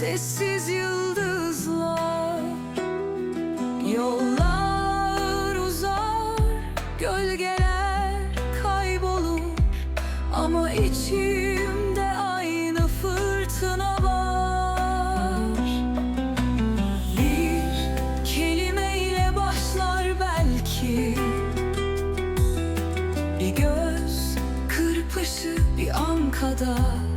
Sessiz yıldızlar Yollar uzar Gölgeler kaybolur. Ama içimde aynı fırtına var. Bir kelimeyle başlar belki. Bir göz kırpışı bir an kadar.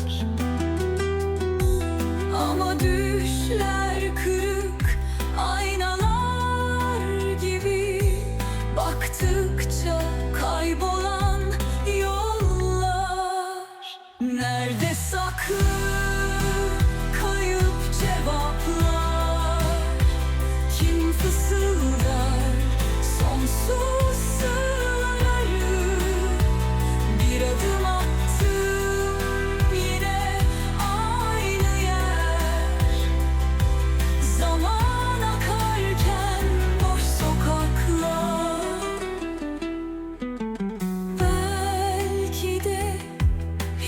Düşler kırık aynalar gibi. Baktıkça kaybolan yollar Nerede saklı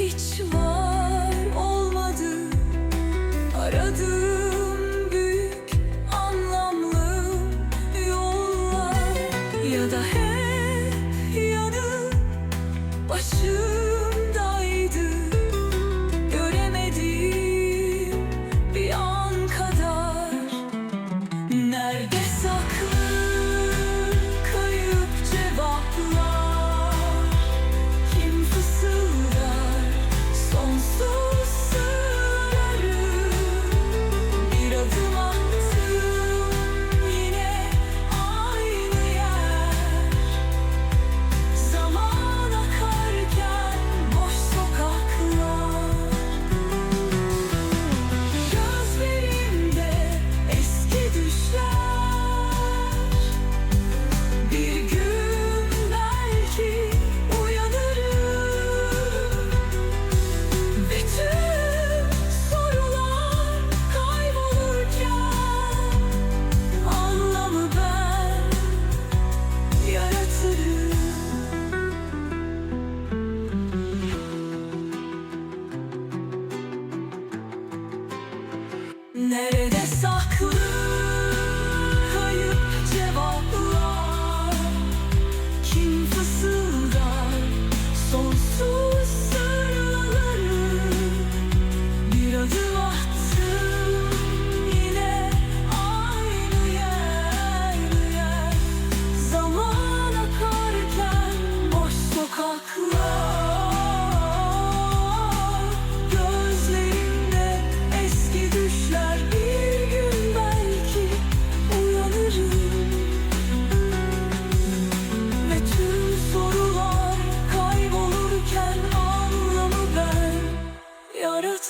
hiç var olmadı. Aradığım büyük anlamlı yollar Ya da hep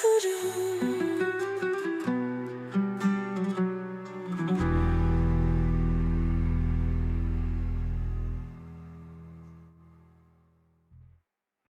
to do